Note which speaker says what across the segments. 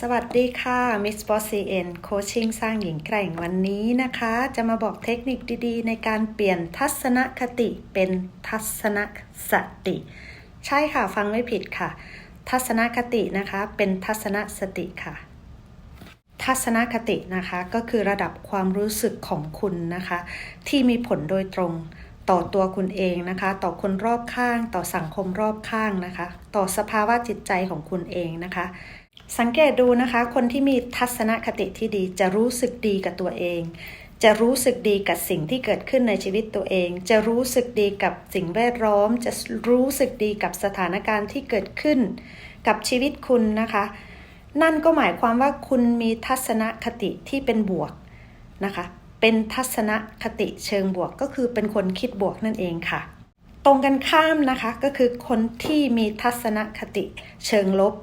Speaker 1: สวัสดีค่ะมิสบอสซีเอ็นโคชชิ่งสร้างหญิงแกร่งวันนี้นะคะ จะมาบอกเทคนิคดีๆ ในการเปลี่ยนทัศนคติเป็นทัศนสติ ใช่ค่ะฟังไม่ผิดค่ะ ทัศนคตินะคะเป็นทัศนสติค่ะ ทัศนคตินะคะก็คือระดับความรู้สึกของคุณนะคะ ที่มีผลโดยตรงต่อตัวคุณเองนะคะ ต่อคนรอบข้าง ต่อสังคมรอบข้างนะคะ ต่อสภาวะจิตใจของคุณเองนะคะ สังเกตดูนะคะ คนที่มีทัศนคติที่ดีจะรู้สึกดีกับตัวเอง จะรู้สึกดีกับสิ่งที่เกิดขึ้นในชีวิตตัวเอง จะรู้สึกดีกับสิ่งแวดล้อม จะรู้สึกดีกับสถานการณ์ที่เกิดขึ้น กับชีวิตคุณนะคะ นั่นก็หมายความว่าคุณมีทัศนคติที่เป็นบวกนะคะ เป็นทัศนคติเชิงบวกก็คือเป็นคนคิดบวกนั่นเองค่ะ ตรงกันข้ามนะคะก็คือคนที่มีทัศนคติเชิงลบ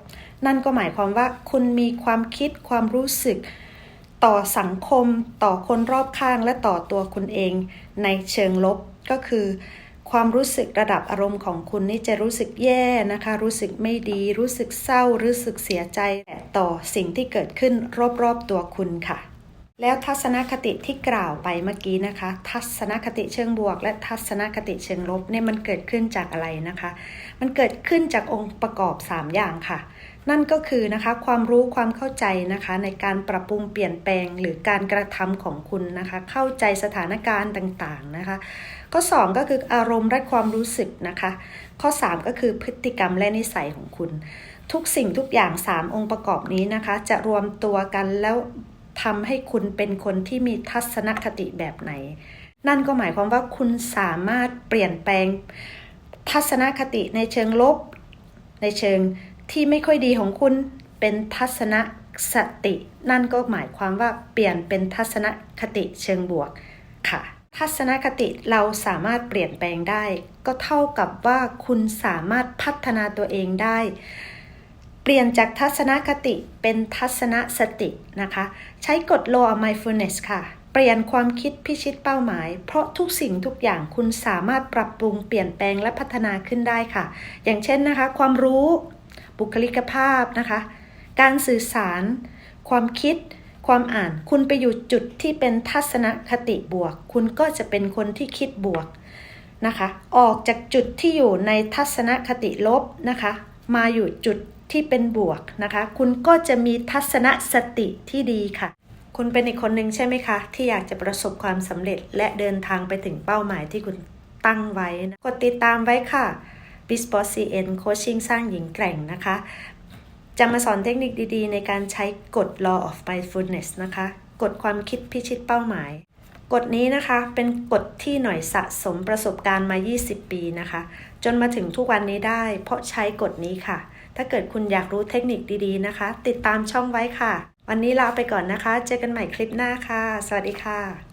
Speaker 1: นั่นก็หมายความว่าคุณมีความคิดความรู้สึกต่อสังคมต่อคนรอบข้างและต่อตัวคุณเองในเชิงลบก็คือ ความรู้สึกระดับอารมณ์ของคุณนี่จะรู้สึกแย่นะคะ รู้สึกไม่ดี รู้สึกเศร้า รู้สึกเสียใจต่อสิ่งที่เกิดขึ้นรอบๆตัวคุณค่ะ แล้วทัศนคติที่กล่าวไปเมื่อกี้นะคะ ทัศนคติเชิงบวก และทัศนคติเชิงลบเนี่ยมันเกิดขึ้นจากอะไรนะคะ มันเกิดขึ้นจากองค์ประกอบ 3 อย่างค่ะ นั่นก็คือนะคะความรู้ความเข้าใจนะคะในการปรับปรุงเปลี่ยนแปลงหรือการกระทำของคุณนะคะ เข้าใจสถานการณ์ต่างๆนะคะข้อ 2 ก็คืออารมณ์และความรู้สึกนะคะ ข้อ 3 ก็คือพฤติกรรมและนิสัยของคุณ ทุกสิ่งทุกอย่าง 3 องค์ประกอบนี้นะคะ จะรวมตัวกันแล้ว ทำให้คุณเป็นคนที่มีทัศนคติแบบไหน นั่นก็หมายความว่าคุณสามารถเปลี่ยนแปลง ทัศนคติในเชิงลบ ในเชิงที่ไม่ค่อยดีของคุณเป็นทัศนสติ นั่นก็หมายความว่าเปลี่ยนเป็นทัศนคติเชิงบวกค่ะ ทัศนคติเราสามารถเปลี่ยนแปลงได้ ก็เท่ากับว่าคุณสามารถพัฒนาตัวเองได้ เปลี่ยนจากทัศนคติเป็นทัศนสตินะคะ ใช้กฎ law of mindfulness ค่ะ เปลี่ยนความคิดพิชิตเป้าหมาย เพราะทุกสิ่งทุกอย่างคุณสามารถปรับปรุงเปลี่ยนแปลงและพัฒนาขึ้นได้ค่ะ อย่างเช่นนะคะ ความรู้บุคลิกภาพนะคะ การสื่อสาร ความคิด ความอ่าน คุณไปอยู่จุดที่เป็นทัศนคติบวก คุณก็จะเป็นคนที่คิดบวกนะคะ ออกจากจุดที่อยู่ในทัศนคติลบนะคะ มาอยู่จุดที่เป็นบวกนะคะ คุณก็จะมีทัศนสติที่ดีค่ะ คุณเป็นอีกคนหนึ่งใช่ไหมคะ ที่อยากจะประสบความสำเร็จและเดินทางไปถึงเป้าหมายที่คุณตั้งไว้นะกดติดตามไว้ค่ะ b i s p o CN Coaching สร้างหญิงแกร่งนะคะ จะมาสอนเทคนิคดีๆ ในการใช้กฎ Law of Mindfulness นะคะ กฎความคิดพิชิตเป้าหมาย กฎนี้นะคะเป็นกฎที่หน่อยสะสมประสบการณ์มา 20 ปีนะคะ จนมาถึงทุกวันนี้ได้ เพราะใช้กฎนี้ค่ะ ถ้าเกิดคุณอยากรู้เทคนิคดีๆนะคะ ติดตามช่องไว้ค่ะ วันนี้ลาไปก่อนนะคะ เจอกันใหม่คลิปหน้าค่ะ สวัสดีค่ะ